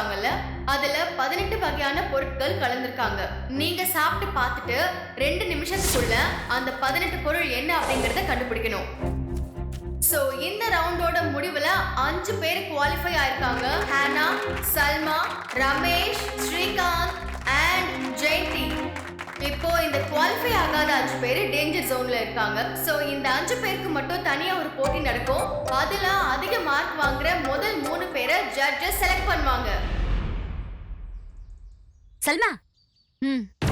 வச்சிருக்காங்கல்ல அதுல பதினெட்டு வகையான பொருட்கள் கலந்திருக்காங்க. நீங்க சாப்பிட்டு பார்த்துட்டு ரெண்டு நிமிஷத்துக்குள்ள அந்த பதினெட்டு பொருள் என்ன அப்படிங்கறத கண்டுபிடிக்கணும். சோ இந்த ரவுண்டோட முடிவுல அஞ்சு பேர் குவாலிஃபை ஆயிருக்காங்க. ஹானா சல்மா ரமேஷ் ஸ்ரீகாந்த் அண்ட் ஜெயந்தி. இப்போ இந்த குவாலிஃபை ஆகாத அஞ்சு பேர் டேஞ்சர் ஜோன்ல இருக்காங்க. சோ இந்த அஞ்சு பேருக்கு மட்டும் தனியா ஒரு போட்டி நடக்கும். அதுல அதிக மார்க் வாங்குற முதல் மூணு பேரை ஜட்ஜஸ் செலக்ட் பண்ணுவாங்க. சல்மா. ம்.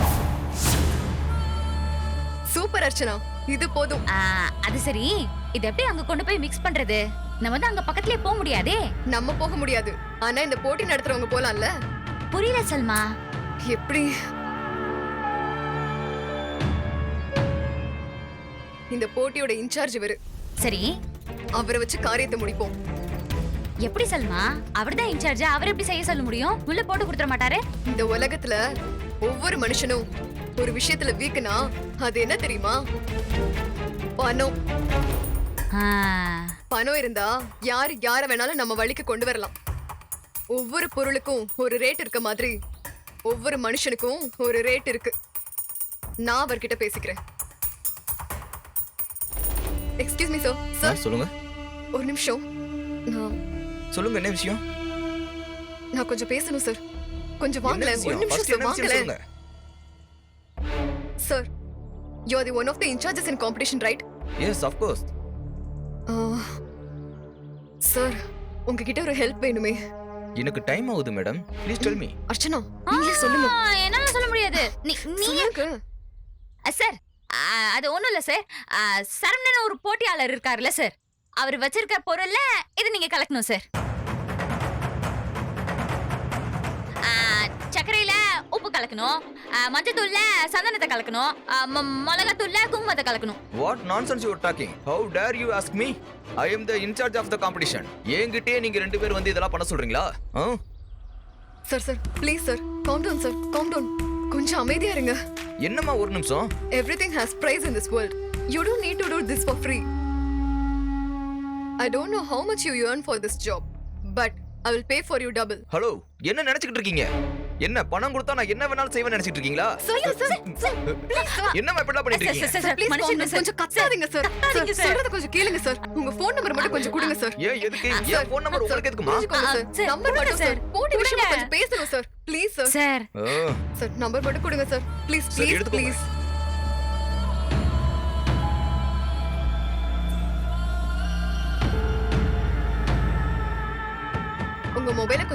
சூப்பர் அர்ச்சனா. இது போதும். ஆ, அது சரி. இது எப்படி அங்க கொண்டு போய் மிக்ஸ் பண்றது? நம்ம வந்து அங்க பக்கத்துலயே போக முடியாதே. நம்ம போக முடியாது. ஆனா இந்த போட்டி நடத்துறவங்க போலாம்ல. புரியல சல்மா. எப்படி? இந்த போட்டியோட இன்சார்ஜ் இவரு. சரி. அவரை வச்சு காரியத்தை முடிப்போம். எப்படி சல்மா? அவர்தான் இன்சார்ஜ் அவர் எப்படி செய்ய சொல்ல முடியும்? உள்ள போட்டு கொடுத்துட மாட்டாரு? இந்த உலகத்துல ஒவ்வொரு மனுஷனும் ஒரு விஷயத்துல வீக்குனா அது என்ன தெரியுமா? பணம். பணம் இருந்தா யாரு யார வேணாலும் நம்ம வழிக்கு கொண்டு வரலாம். ஒவ்வொரு பொருளுக்கும் ஒரு ரேட் இருக்க மாதிரி ஒவ்வொரு மனுஷனுக்கும் ஒரு ரேட் இருக்கு. நான் அவர்கிட்ட பேசிக்கிறேன். எக்ஸ்கியூஸ் மீ சார் சார் சொல்லுங்க. ஒரு நிமிஷம். நான் சொல்லுங்க என்ன விஷயம்? நான் கொஞ்சம் பேசணும் சார் கொஞ்சம் வாங்கல. ஒரு? நிமிஷம் சார் சொல்லுங்க. Sir you are the one of the incharges in competition right yes of course sir உங்ககிட்ட ஒரு ஹெல்ப் வேணுமே. எனக்கு டைம் ஆகுது madam please tell me Archana நீங்களே சொல்லுங்க. ஆ, என்னால சொல்ல முடியாது. நீ- நீங்க சார் அது ஒண்ணும் இல்ல சார் சரவணன் ஒரு போட்டியாளர் இருக்காருல்ல சார் அவர் வச்சிருக்க பொருள்ல இது நீங்க கலக்கணும் சார் ஆ, சர்க்கரையில உப்பு கலக்கணும். மஞ்சத்தூள்ல சந்தனத்தை கலக்கணும். மிளகாத்தூள்ல குங்குமத்தை கலக்கணும். What nonsense you talking how dare you ask me I am the incharge of the competition என்கிட்டயே நீங்க ரெண்டு பேர் வந்து இதெல்லாம் பண்ண சொல்றீங்களா? Sir sir please sir calm down sir calm down கொஞ்சம் அமைதியா இருங்க. என்னம்மா ஒரு நிமிஷம்? Everything has price in this world you don't need to do this for free I don't know how much you earn for this job but I will pay for you double hello என்ன நினைச்சிட்டு இருக்கீங்க? என்ன பணம் கொடுத்தா நான் என்ன வேணாலும் செய்வேன் நினைச்சிட்டு இருக்கீங்களா? Sir sir sir please sir என்னம்மா இப்படிலாம் பண்ணிட்டு இருக்கீங்க சார், ப்ளீஸ். கொஞ்சம் கத்தாதீங்க சார் கத்தாதீங்க சார். சொல்றத கொஞ்சம் கேளுங்க சார் உங்க ஃபோன் நம்பர் மட்டும் கொஞ்சம் கொடுங்க சார் ஏன் எதுக்கு? ஏன் ஃபோன் நம்பர் உங்களுக்கு எதுக்குமா? சார் நம்பர் மட்டும் சார். போட்டி விஷயமா. கொஞ்சம் பேசணும் sir please sir sir number மட்டும் கொடுங்க சார் ப்ளீஸ் ப்ளீஸ். ப்ளீஸ்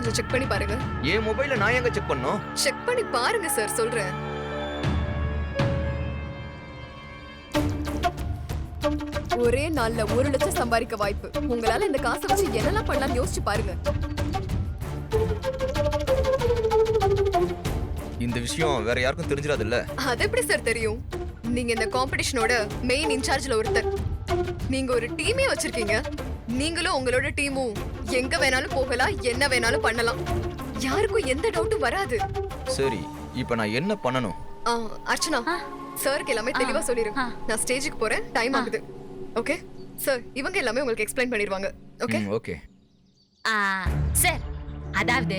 கொஞ்சம் செக் பண்ணி பாருங்க. என் மொபைல நான் எங்க செக் பண்ணோம்? செக் பண்ணி பாருங்க சார் சொல்றேன். ஒரே நாள்ல ஒரு லட்சம் சம்பாதிக்க வாய்ப்பு. உங்களால இந்த காசை வச்சு என்னெல்லாம் பண்ணலாம் யோசிச்சு பாருங்க. இந்த விஷயம் வேற யாருக்கும் தெரிஞ்சிடாது இல்ல அது எப்படி சார் தெரியும்? நீங்க இந்த காம்படிஷனோட மெயின் இன்சார்ஜ்ல ஒருத்தர். நீங்க ஒரு டீமே வச்சிருக்கீங்க. நீங்களும் உங்களோட டீமும் எங்க வேணாலும் போகலாம் என்ன வேணாலும் பண்ணலாம். யாருக்கும் எந்த டவுட்டும் வராது. சரி இப்ப நான் என்ன பண்ணணும்? ஆ, அர்ச்சனா. சாருக்கு எல்லாமே தெளிவா சொல்லிருங்க. நான் ஸ்டேஜுக்கு போறேன் டைம் ஆகுது. ஓகே சார் இவங்க எல்லாமே உங்களுக்கு எக்ஸ்பிளைன் பண்ணிடுவாங்க. ஓகே ம், ஓகே ஆ, சார் அதாவது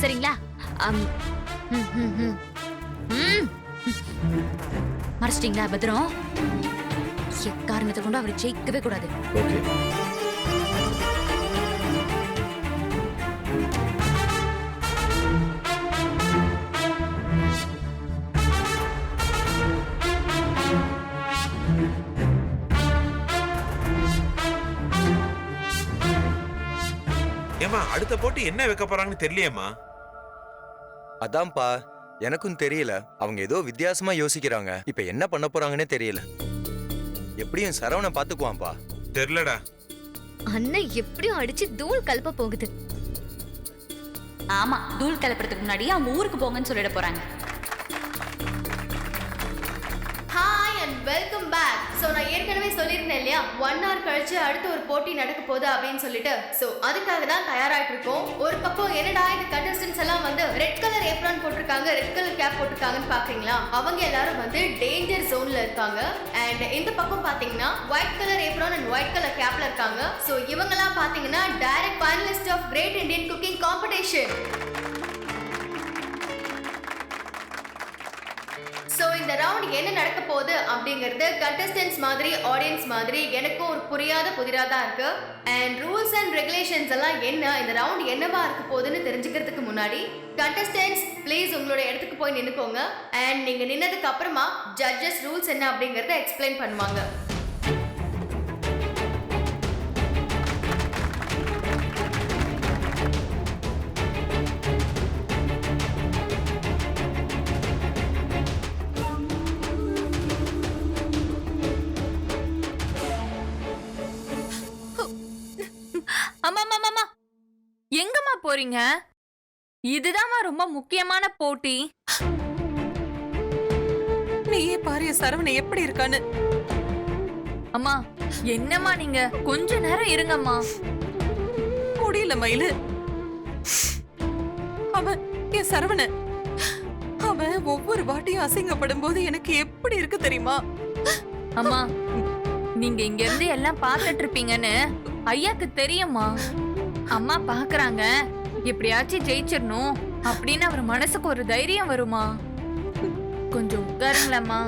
சரிங்களா? அம். மறைச்சிட்டீங்களா பத்திரம்? எக்காரணத்தை கொண்டு அவர் ஜெயிக்கவே கூடாது. ஓகே. ஏமா அடுத்த போட்டு என்ன வைக்க போறாங்கன்னு தெரியலையேம்மா? அதான்ப்பா எனக்கும் தெரியல. அவங்க ஏதோ வித்தியாசமா யோசிக்கிறாங்க. இப்ப என்ன பண்ண போறாங்கன்னே தெரியல. எப்படியும் சரவணன் பாத்துக்குவான்ப்பா. தெரியலடா அண்ணன் எப்படியும் அடிச்சு தூள் கலப்ப போகுது. ஆமா தூள் கலப்புறதுக்கு முன்னாடி அவங்க ஊருக்கு போங்கன்னு சொல்லிட போறாங்க. வெல்கம் பேக் ஸோ நான் ஏற்கனவே சொல்லியிருந்தேன் இல்லையா? ஒன் ஹவர் கழிச்சு அடுத்து ஒரு போட்டி நடக்க போகுது அப்படின்னு சொல்லிட்டு. ஸோ அதுக்காக தான் தயாராகிட்டு இருக்கோம். ஒரு பக்கம் என்னடா இந்த கண்டஸ்டன்ஸ் எல்லாம் வந்து ரெட் கலர் ஏப்ரான் போட்டிருக்காங்க ரெட் கலர் கேப் போட்டிருக்காங்கன்னு பாக்குறீங்களா? அவங்க எல்லாரும் வந்து டேஞ்சர் ஜோன்ல இருக்காங்க. அண்ட் இந்த பக்கம் பாத்தீங்கன்னா white colour apron and white colour கேப்ல இருக்காங்க. ஸோ இவங்கெல்லாம் பாத்தீங்கன்னா direct finalist of great Indian cooking competition இந்த ரவுண்ட் என்ன நடக்க போகுது அப்படிங்கிறது கண்டஸ்டன்ஸ் மாதிரி ஆடியன்ஸ் மாதிரி எனக்கும் ஒரு புரியாத புதிராக தான் இருக்கு. அண்ட் ரூல்ஸ் அண்ட் ரெகுலேஷன்ஸ் எல்லாம் என்ன இந்த ரவுண்ட் என்னவா இருக்க போகுதுன்னு தெரிஞ்சுக்கிறதுக்கு முன்னாடி கண்டஸ்டன்ஸ் ப்ளீஸ் உங்களோட இடத்துக்கு போய் நின்னுக்கோங்க. அண்ட் நீங்க நின்னதுக்கு அப்புறமா ஜட்ஜஸ் ரூல்ஸ் என்ன அப்படிங்கறத எக்ஸ்பிளைன் பண்ணுவாங்க. போறீங்க? இதுதாம்மா ரொம்ப முக்கியமான போட்டி. நீயே பாரு என் சரவண எப்படி இருக்கான்னு. அம்மா என்னம்மா நீங்க? கொஞ்ச நேரம் இருங்கம்மா. முடியல மயிலு. அவன் என் சரவண அவன் ஒவ்வொரு வாட்டியும் அசிங்கப்படும் போது எனக்கு எப்படி இருக்கு தெரியுமா? அம்மா நீங்க இங்க இருந்து எல்லாம் பார்த்துட்டு இருப்பீங்கன்னு ஐயாக்கு தெரியுமா அம்மா பாக்குறாங்க எப்படியாச்சும் ஜெயிச்சிடணும் அப்படின்னு அவர் மனசுக்கு ஒரு தைரியம் வருமா? கொஞ்சம் உட்காருங்களம்மா.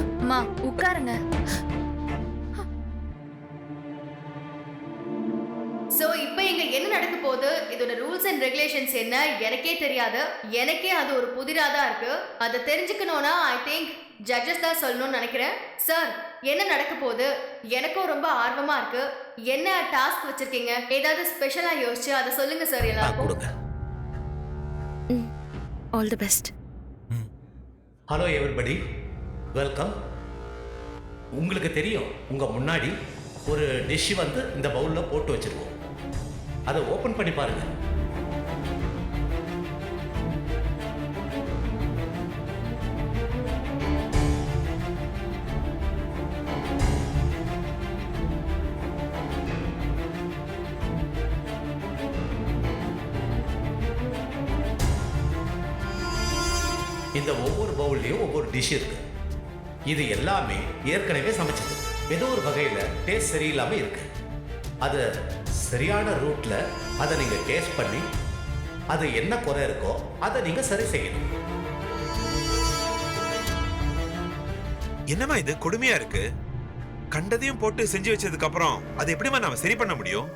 அம்மா உட்காருங்க. ஸோ இப்போ இங்க என்ன நடக்க போகுது? இதோட ரூல்ஸ் அண்ட் ரெகுலேஷன்ஸ் என்ன? எனக்கே தெரியாது எனக்கே அது ஒரு புதிரா தான் இருக்கு. அதை தெரிஞ்சுக்கணும்னா ஐ திங்க் ஜட்ஜஸ் தான் சொல்லணும்னு நினைக்கிறேன். சார் என்ன நடக்க போகுது? எனக்கும் ரொம்ப ஆர்வமா இருக்கு. என்ன டாஸ்க் வச்சிருக்கீங்க? ஏதாவது ஸ்பெஷலா யோசிச்சு அதை சொல்லுங்க சார் எல்லாருக்கும். கொடுங்க. All the best hello everybody welcome உங்களுக்கு தெரியும் உங்க முன்னாடி ஒரு டிஷ் வந்து இந்த பவுல்ல போட்டு வச்சிருக்கோம் அதை ஓபன் பண்ணி பாருங்க. ஒவ்வொரு பவுல்லையும் ஒவ்வொரு டிஷ் இருக்கு. இது எல்லாமே ஏற்கனவே சமைச்சது. ஏதோ ஒரு வகையில் டேஸ்ட் சரியில்லாம இருக்கு. அது சரியான ரூட்ல அதை நீங்க டேஸ்ட் பண்ணி அது என்ன குறை இருக்கோ அதை நீங்க சரி செய்யணும். என்னம்மா இது? கொடுமையா இருக்கு. கண்டதையும் போட்டு செஞ்சு வச்சதுக்கு அப்புறம் அது எப்படிம்மா நாம சரி பண்ண முடியும்?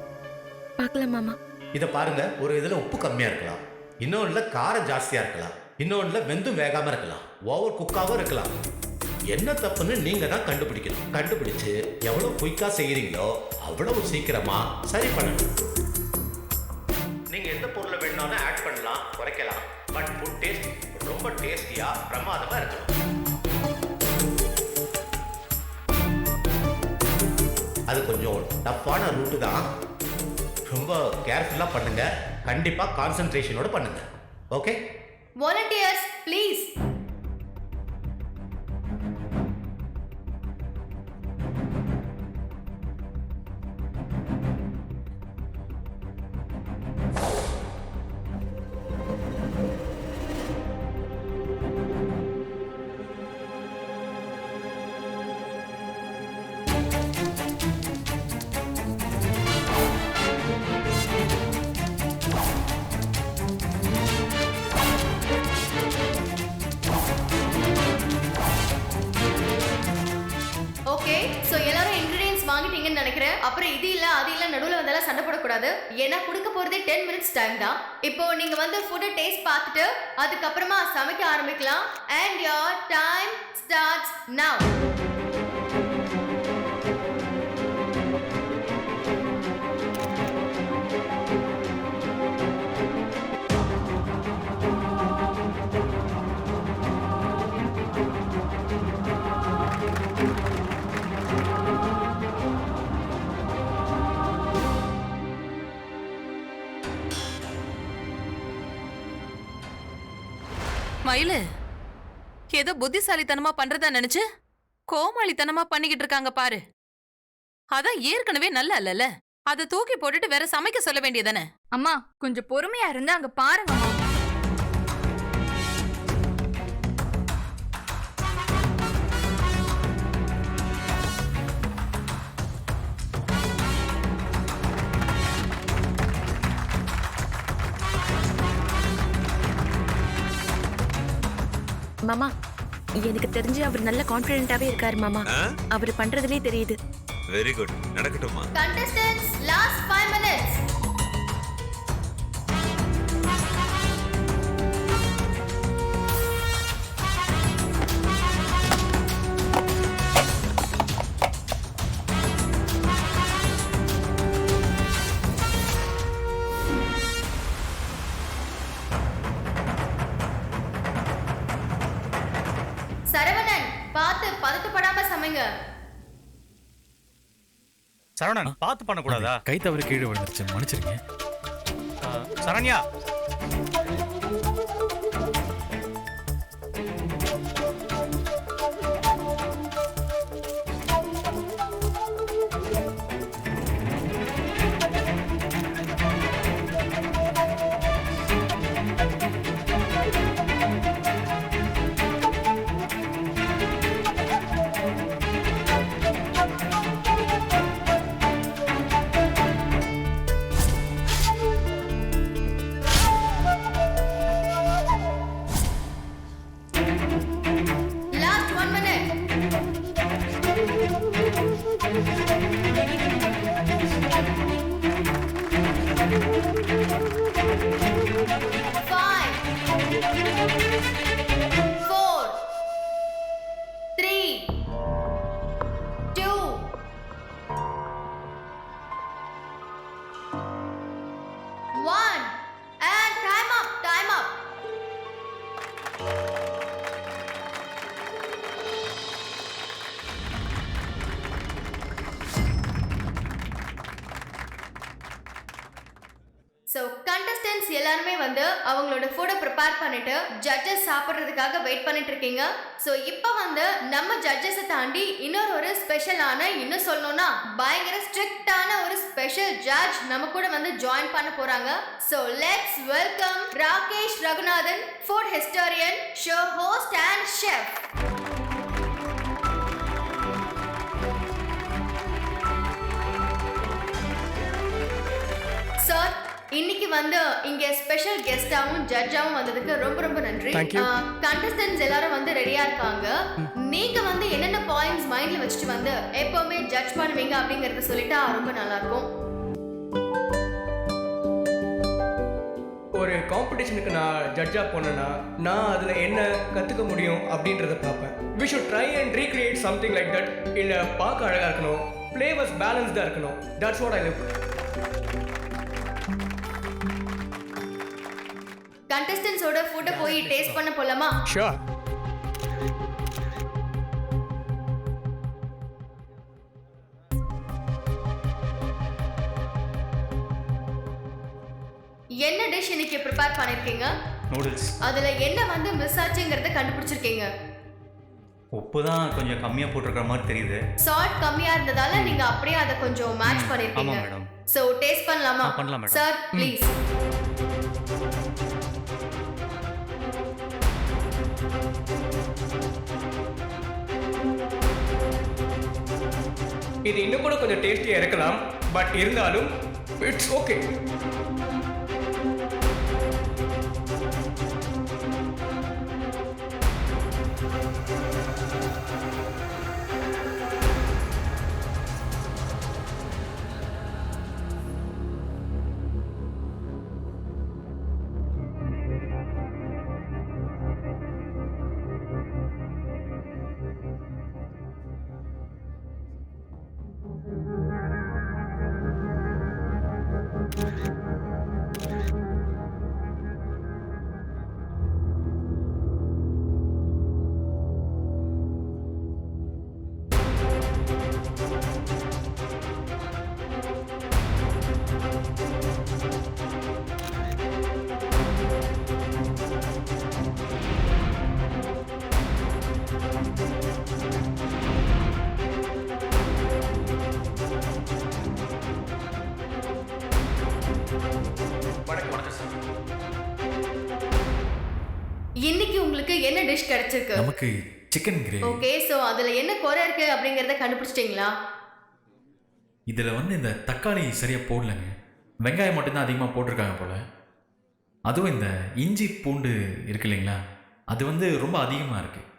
பார்க்கலாம் மாமா. இதை பாருங்க. ஒரு இதுல உப்பு கம்மியா இருக்கலாம். இன்னொன்றுல காரம் ஜாஸ்தியா இருக்கலாம். இன்னொன்றுல வெந்தும் வேகாமல் இருக்கலாம். ஓவர் குக்காகவும் இருக்கலாம். என்ன தப்புன்னு நீங்கள் தான் கண்டுபிடிக்கணும். கண்டுபிடிச்சு எவ்வளோ குயிக்காக செய்கிறீங்களோ அவ்வளவு சீக்கிரமாக சரி பண்ணணும். நீங்கள் எந்த பொருளை வேணும்னாலும் ஆட் பண்ணலாம் குறைக்கலாம். பட் ஃபுட் டேஸ்ட் ரொம்ப டேஸ்டியாக பிரமாதமாக இருக்கணும். அது கொஞ்சம் டஃப்பான ரூட்டு தான். ரொம்ப கேர்ஃபுல்லாக பண்ணுங்கள் கண்டிப்பாக கான்சென்ட்ரேஷனோட பண்ணுங்கள் ஓகே வாலண்டியர்ஸ் ப்ளீஸ் போறீங்கன்னு நினைக்கிறேன். அப்புறம் இது இல்ல அது இல்ல நடுவுல வந்தாலும் சண்டை போடக்கூடாது. ஏன்னா கொடுக்க போறதே டென் மினிட்ஸ் டைம் தான். இப்போ நீங்க வந்து ஃபுட்டை டேஸ்ட் பார்த்துட்டு அதுக்கப்புறமா சமைக்க ஆரம்பிக்கலாம். And your time starts now மயிலு ஏதோ புத்திசாலித்தனமா பண்றதா நினைச்சு கோமாளித்தனமா பண்ணிக்கிட்டு இருக்காங்க பாரு. அதான் ஏற்கனவே நல்ல இல்லல அதை தூக்கி போட்டுட்டு வேற சமைக்க சொல்ல வேண்டியதானே அம்மா கொஞ்சம் பொறுமையா இருந்து அங்க பாருங்க மாமா எனக்கு தெரிஞ்சு அவர் நல்ல கான்பிடென்ட்டாவே இருக்காரு மாமா. அவர் பண்றதுலயே தெரியுது. வெரி குட் நடக்கட்டுமா contestants சரவணன் பார்த்து பண்ணக்கூடாதா? கை தவறி கீழே விழுந்துருச்சு. மன்னிச்சிருங்க. சரண்யா இருக்கீங்க. ஸோ இப்போ வந்து நம்ம ஜட்ஜஸை தாண்டி இன்னொரு ஒரு ஸ்பெஷலான இன்னும் சொல்லணும்னா பயங்கர ஸ்ட்ரிக்டான ஒரு ஸ்பெஷல் ஜட்ஜ் நம்ம கூட வந்து ஜாயின் பண்ண போறாங்க. So let's welcome Rakesh Raghunathan food historian show host and chef இன்னைக்கு வந்து இங்க ஸ்பெஷல் கெஸ்டாவும் ஜட்ஜாவும் வந்ததுக்கு ரொம்ப ரொம்ப நன்றி. கண்டஸ்டன்ஸ் எல்லாரும் வந்து ரெடியா இருக்காங்க. நீங்க வந்து என்னென்ன பாயிண்ட்ஸ் மைண்ட்ல வச்சுட்டு வந்து எப்பவுமே ஜட்ஜ் பண்ணுவீங்க அப்படிங்கறத சொல்லிட்டா ரொம்ப நல்லா இருக்கும் ஒரு காம்படிஷனுக்கு நான் ஜட்ஜாக போனேன்னா நான் அதில் என்ன கற்றுக்க முடியும் அப்படின்றத பார்ப்பேன். We should try and recreate something like that இல்லை பார்க்க அழகாக இருக்கணும். ஃப்ளேவர்ஸ் பேலன்ஸ்டாக இருக்கணும். தட்ஸ் வாட் ஐ லுக் கண்டஸ்டன்ஸோட ஃபுட்டை போய் டேஸ்ட் பண்ண போலாமா? ஷுர் என்ன டிஷ் இன்னைக்கு ப்ரிப்பேர் பண்ணிருக்கீங்க? நூடுல்ஸ் அதுல என்ன வந்து மிஸ் ஆச்சுங்கிறத கண்டுபிடிச்சிருக்கீங்க. உப்பு தான் கொஞ்சம் கம்மியாக போட்டிருக்கிற மாதிரி தெரியுது. சால்ட் கம்மியா இருந்ததால நீங்க அப்படியே அதை கொஞ்சம் மேட்ச் பண்ணிருக்கீங்க. மேடம் சோ டேஸ்ட் பண்ணலாமா? பண்ணலாம். சார் ப்ளீஸ் இது இன்னும் கூட கொஞ்சம் டேஸ்டியாக இருக்கலாம். பட் இருந்தாலும் இட்ஸ் ஓகே டிஷ் கிடைச்சிருக்கு. நமக்கு சிக்கன் கிரேவி ஓகே சோ அதுல என்ன குறை இருக்கு அப்படிங்கறத கண்டுபிடிச்சிட்டீங்களா? இதில் வந்து இந்த தக்காளி சரியாக போடலங்க. வெங்காயம் மட்டும்தான் அதிகமாக போட்டிருக்காங்க போல். அதுவும் இந்த இஞ்சி பூண்டு இருக்கு இல்லைங்களா? அது வந்து ரொம்ப அதிகமாக இருக்குது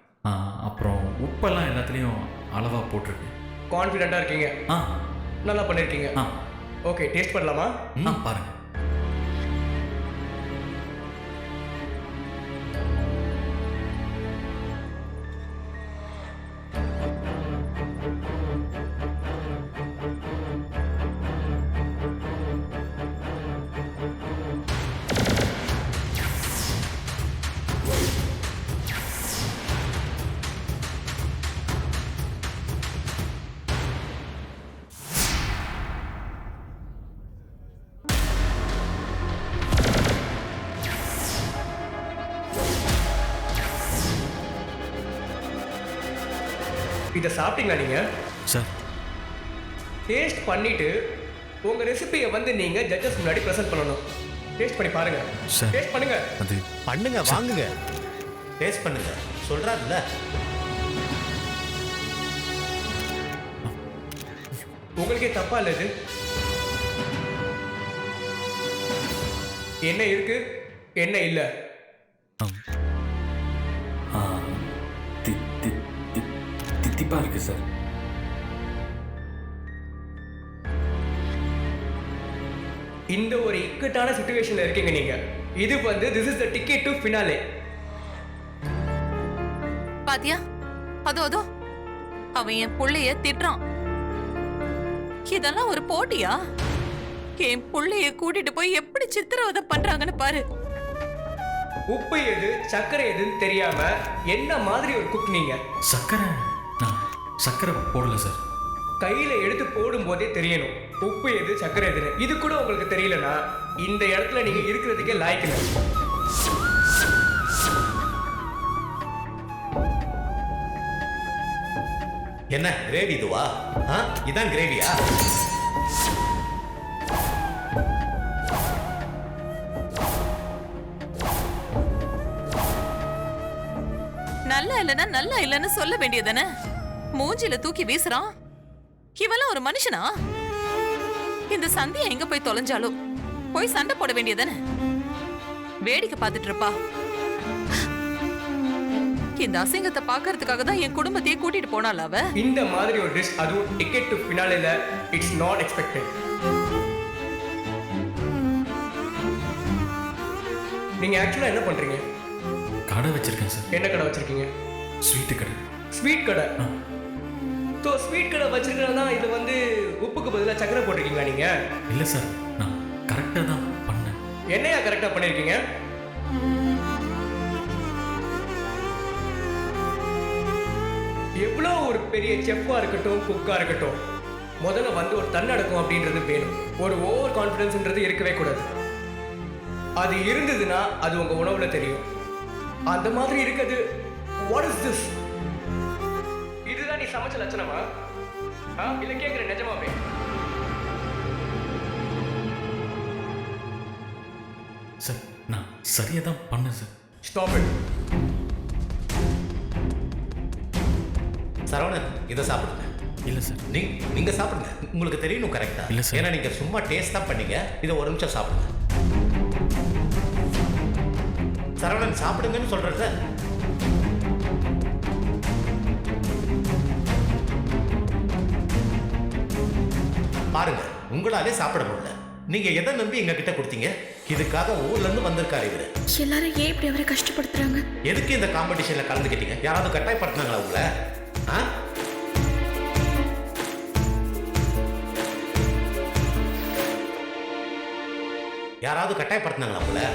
அப்புறம் உப்பெல்லாம் எல்லாத்துலேயும் அளவாக போட்டிருக்கு. கான்ஃபிடென்ட்டாக இருக்கீங்க. ஆ. நல்லா பண்ணியிருக்கீங்க ஆ. ஓகே டேஸ்ட் பண்ணலாமா? ஆ பாருங்க. இதை சாப்பிட்டீங்களா நீங்கள் சார். டேஸ்ட் பண்ணிட்டு உங்க ரெசிபியை வந்து நீங்க ஜட்ஜஸ் முன்னாடி ப்ரெசென்ட் பண்ணணும். டேஸ்ட் பண்ணி பாருங்க. சார். டேஸ்ட் பண்ணுங்க. அது பண்ணுங்க வாங்குங்க. டேஸ்ட் பண்ணுங்க. சொல்றாருல்ல. உங்களுக்கே தப்பா இல்ல இது? என்ன இருக்கு? என்ன இல்ல? தித்திப்பாக இருக்குது சார். இந்த ஒரு இக்கட்டான சுச்சுவேஷன்ல இருக்கீங்க நீங்க. இது வந்து this is the ticket to finale பாத்தியா? அதோ அதோ. அவன் என் புள்ளைய திட்டுறான். இதெல்லாம் ஒரு போட்டியா? என் புள்ளைய கூட்டிட்டு போய் எப்படி சித்திரவதை பண்றாங்கன்னு பாரு. உப்பு எது சர்க்கரை எதுன்னு தெரியாம என்ன மாதிரி ஒரு குக் நீங்க? சர்க்கரை? நான் சர்க்கரை போடல சார். கையில எடுத்து போடும் போதே தெரியணும். உப்பு எது சர்க்கரை எதுன்னு. இது கூட உங்களுக்கு தெரியலனா இந்த இடத்துல நீங்க இருக்கிறதுக்கே லாய்க்கல என்ன கிரேவி இதுவா? ஆ? இதான் கிரேவியா நல்லா இல்லைன்னா நல்லா இல்லைன்னு சொல்ல வேண்டியதானே மூஞ்சில தூக்கி வீசுறான்? இவெல்லாம் ஒரு மனுஷனா? இந்த சந்தியா எங்க போய் தொலைஞ்சாலோ? போய் சண்டை போட வேண்டியதானே வேடிக்கை பார்த்துட்டு இருப்பா. இந்த அசிங்கத்தை பார்க்கறதுக்காக தான் என் குடும்பத்தையே கூட்டிட்டு போனாள் அவ? இந்த மாதிரி ஒரு டிஷ் அதுவும் டிக்கெட் டு ஃபினாலேல இட்ஸ் நாட் எக்ஸ்பெக்டட் நீங்க ஆக்சுவலா என்ன பண்றீங்க? கடை வச்சிருக்கேன் சார். என்ன கடை வச்சிருக்கீங்க? ஸ்வீட்டு கடை. ஸ்வீட் கடை. ஸோ ஸ்வீட் கடை வச்சிருக்கிறதா இது வந்து உப்புக்கு பதிலாக சக்கரை போட்டிருக்கீங்களா நீங்க? இல்லை சார் நான் கரெக்டாக தான் பண்ணேன். என்னையா கரெக்டாக பண்ணியிருக்கீங்க எவ்வளோ ஒரு பெரிய செஃப்பாக இருக்கட்டும் குக்காக இருக்கட்டும் முதல்ல வந்து ஒரு தன்னடக்கம் அப்படின்றது வேணும். ஒரு ஓவர் கான்ஃபிடன்ஸ்ன்றது இருக்கவே கூடாது. அது இருந்ததுன்னா அது உங்க உணவுல தெரியும். அந்த மாதிரி இருக்குது வாட் இஸ் திஸ் சமைச்ச லட்சணமா? ஆ இல்ல கேக்குற நிஜமாவே? சார் நான் சரியாக தான் பண்ணேன் சார். ஸ்டாப் இட் சரவணன் இதை சாப்பிடுங்க. இல்லை சார். நீங்க நீங்க சாப்பிடுங்க. உங்களுக்கு தெரியணும் கரெக்டா இல்ல சார். ஏன்னா நீங்க சும்மா டேஸ்ட் தான் பண்ணீங்க. இதை ஒரு நிமிஷம் சாப்பிடுங்க. சரவணன் சாப்பிடுங்கன்னு சொல்றேன் பாருங்க உங்களாலே சாப்பிட முடியல. நீங்க எதை நம்பி எங்க கிட்ட கொடுத்தீங்க? இதுக்காக ஊர்ல இருந்து வந்திருக்காரு இவரு. எல்லாரும் ஏன் இப்படி அவரை கஷ்டப்படுத்துறாங்க? எதுக்கு இந்த காம்படிஷன்ல கலந்துக்கிட்டீங்க? யாராவது கட்டாயப்படுத்தினாங்களா உங்களை? ஆ? யாராவது கட்டாயப்படுத்தினாங்களா உங்களை?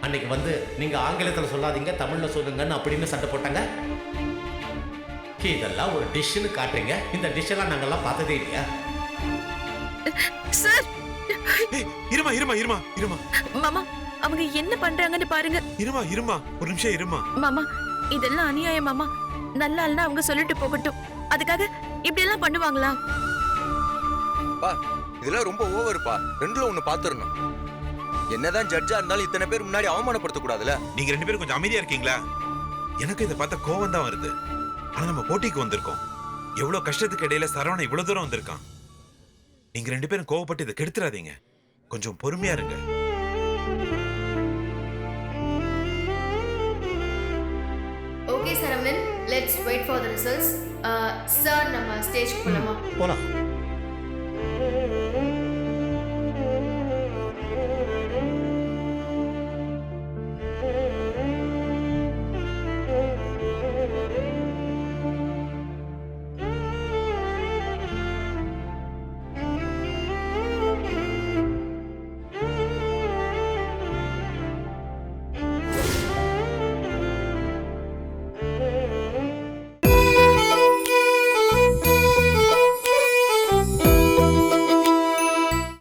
அன்னைக்கு வந்து நீங்க ஆங்கிலத்துல சொல்லாதீங்க தமிழ்ல சொல்லுங்கன்னு அப்படின்னு சண்டை போட்டாங்க. இதெல்லாம் ஒரு டிஷ்ஷுன்னு காட்டுறீங்க. இந்த டிஷ் எல்லாம் நாங்கெல்லாம் பார்த்ததே இல்லையா? சார்! இருமா இருமா இருமா இருமா. மாமா அவங்க என்ன பண்றாங்கன்னு பாருங்க. இருமா இருமா ஒரு நிமிஷம் இருமா. மாமா இதெல்லாம் அநியாயம் மாமா. நல்லா இல்லைன்னா அவங்க சொல்லிட்டு போகட்டும். அதுக்காக இப்படி எல்லாம் பண்ணுவாங்களா? பா இதெல்லாம் ரொம்ப ஓவர்ப்பா. ரெண்டுல ஒண்ணு பாத்துறணும். என்னதான் ஜட்ஜா இருந்தாலும் இத்தனை பேர் முன்னாடி அவமானப்படுத்த கூடாதுல நீங்க ரெண்டு பேரும் கொஞ்சம் அமைதியா இருக்கீங்களா? எனக்கு இதை பார்த்தா கோவம் தான் வருது. ஆனா நம்ம போட்டிக்கு வந்திருக்கோம். எவ்வளவு கஷ்டத்துக்கு இடையில சரவணன் இவ்வளவு தூரம் வந்திருக்கான். நீங்க ரெண்டு பேரும் கோவப்பட்டு இதை கெடுத்துறாதீங்க. கொஞ்சம் பொறுமையா இருங்க. Okay Saravanan. Let's wait for the results sir நம்ம ஸ்டேஜ் போலாமா? போலாம்.